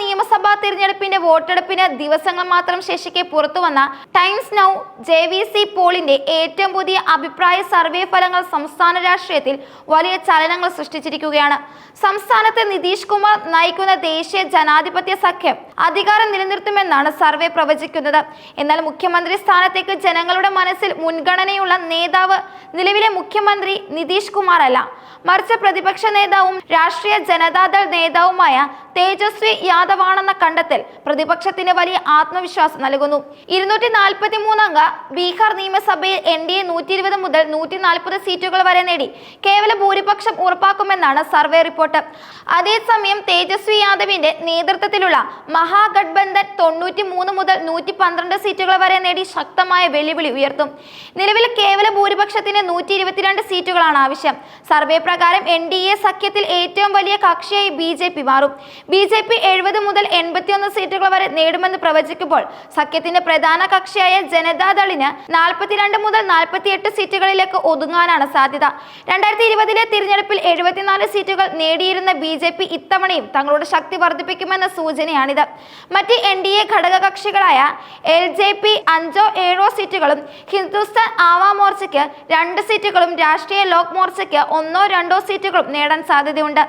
നിയമസഭാ തിരഞ്ഞെടുപ്പിന്റെ വോട്ടെടുപ്പിന് ദിവസങ്ങൾ മാത്രം ശേഷിക്കെ പുറത്തുവന്ന Times Now J V C പോളിന്റെ ഏറ്റവും പുതിയ അഭിപ്രായ സർവേ ഫലങ്ങൾ സംസ്ഥാന രാഷ്ട്രീയത്തിൽ വലിയ ചലനങ്ങൾ സൃഷ്ടിച്ചിരിക്കുകയാണ്. സംസ്ഥാനത്ത് നിതീഷ് കുമാർ നയിക്കുന്ന ദേശീയ ജനാധിപത്യ സഖ്യം അധികാരം നിലനിർത്തുമെന്നാണ് സർവേ പ്രവചിക്കുന്നത്. എന്നാൽ മുഖ്യമന്ത്രി സ്ഥാനത്തേക്ക് ജനങ്ങളുടെ മനസ്സിൽ മുൻഗണനയുള്ള നേതാവ് നിലവിലെ മുഖ്യമന്ത്രി നിതീഷ് കുമാർ അല്ല മറിച്ച് പ്രതിപക്ഷ നേതാവും രാഷ്ട്രീയ ജനതാദൾ നേതാവുമായ തേജസ്വി യാദവാണെന്ന കണ്ടെത്തൽ പ്രതിപക്ഷത്തിന് വലിയ ആത്മവിശ്വാസം നൽകുന്നു. ഇരുന്നൂറ്റി നാൽപ്പത്തി മൂന്നംഗ ബീഹാർ നിയമസഭയിൽ എൻ ഡി എ നൂറ്റി ഇരുപത് മുതൽ നൂറ്റി നാൽപ്പത് സീറ്റുകൾ വരെ നേടി. കേവല ഭൂരിപക്ഷം ഉറപ്പാക്കുമെന്നാണ് സർവേ റിപ്പോർട്ട്. അതേസമയം തേജസ്വി യാദവിന്റെ നേതൃത്വത്തിലുള്ള മഹാഗഡ്ബന്ധൻ തൊണ്ണൂറ്റി മൂന്ന് മുതൽ നൂറ്റി പന്ത്രണ്ട് സീറ്റുകൾ വരെ നേടി ശക്തമായ വെല്ലുവിളി ഉയർത്തും. നിലവിൽ കേവല ഭൂരിപക്ഷത്തിന് നൂറ്റി ഇരുപത്തിരണ്ട് സീറ്റുകളാണ് ആവശ്യം. സർവേ പ്രകാരം എൻ ഡി എ സഖ്യത്തിൽ ഏറ്റവും വലിയ കക്ഷിയായി ബി ജെ പി മാറും. ബി ജെ പി എഴുപത് മുതൽ എൺപത്തിയൊന്ന് സീറ്റുകൾ വരെ നേടുമെന്ന് പ്രവചിക്കുമ്പോൾ സഖ്യത്തിന്റെ പ്രധാന കക്ഷിയായ ജനതാദളിന് നാൽപ്പത്തിരണ്ട് മുതൽ നാൽപ്പത്തിയെട്ട് സീറ്റുകളിലേക്ക് ഒതുങ്ങാനാണ് സാധ്യത. രണ്ടായിരത്തി ഇരുപതിലെ തിരഞ്ഞെടുപ്പിൽ എഴുപത്തിനാല് സീറ്റുകൾ നേടിയിരുന്ന ബി ജെ പി ഇത്തവണയും തങ്ങളുടെ ശക്തി വർദ്ധിപ്പിക്കുമെന്ന സൂചനയാണിത്. മറ്റ് എൻ ഡി എ ഘടക കക്ഷികളായ എൽ ജെ പി അഞ്ചോ ഏഴോ സീറ്റുകളും ഹിന്ദുസ്ഥാൻ ആവാ മോർച്ചയ്ക്ക് രണ്ട് സീറ്റുകളും രാഷ്ട്രീയ ലോക് മോർച്ചയ്ക്ക് ഒന്നോ രണ്ടോ സീറ്റുകളും നേടാൻ സാധ്യതയുണ്ട്.